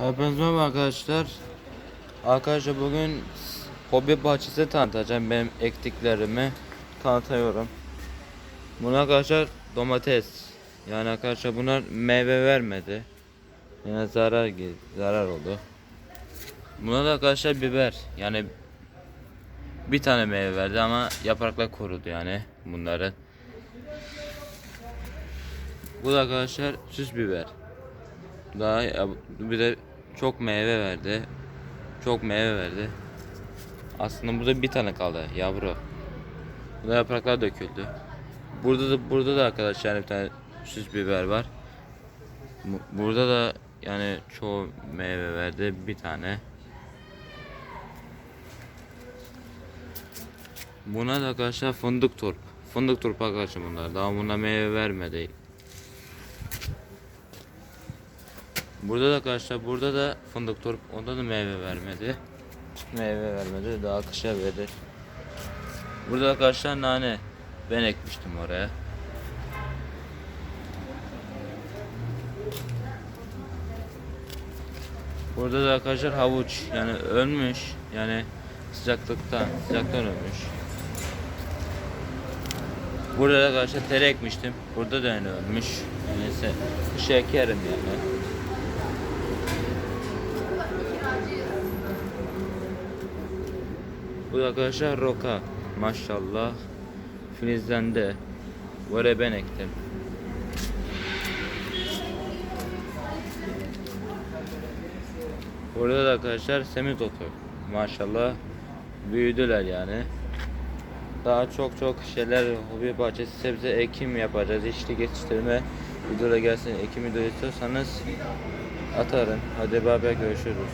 Hepinize merhaba arkadaşlar. Arkadaşlar bugün hobi bahçesi tanıtacağım. Benim ektiklerimi tanıtıyorum. Bunlar arkadaşlar domates. Yani arkadaşlar bunlar meyve vermedi. Yani zarar zarar oldu. Bunlar da arkadaşlar biber. Yani bir tane meyve verdi ama yapraklar kurudu yani bunların. Bu da arkadaşlar süs biber. Daha bir de çok meyve verdi. Çok meyve verdi. Aslında burada bir tane kaldı yavru. Burada yapraklar döküldü. Burada da burada da arkadaşlar bir tane süs biber var. Bu- Burada da yani çoğu meyve verdi bir tane. Buna da arkadaşlar fındık turp. Fındık turp arkadaşlar bunlar. Daha buna meyve vermedi. Burada da arkadaşlar burada da fındık turp onda da meyve vermedi. Meyve vermedi daha kışa verir. Burada arkadaşlar nane. Ben ekmiştim oraya. Burada da arkadaşlar havuç yani ölmüş yani sıcaklıktan sıcaktan ölmüş. Burada da arkadaşlar tere ekmiştim. Burada da yani ölmüş. Neyse kışa ekerim yani. Bu da arkadaşlar roka. Maşallah. Filizlendi. Böyle ben ektim. Burada da arkadaşlar semizotu. Maşallah büyüdüler yani. Daha çok çok şeyler hobi bahçesi sebze ekim yapacağız. İşte geçiştirme videoda gelsin ekim video istiyorsanız atarım. Hadi beraber görüşürüz.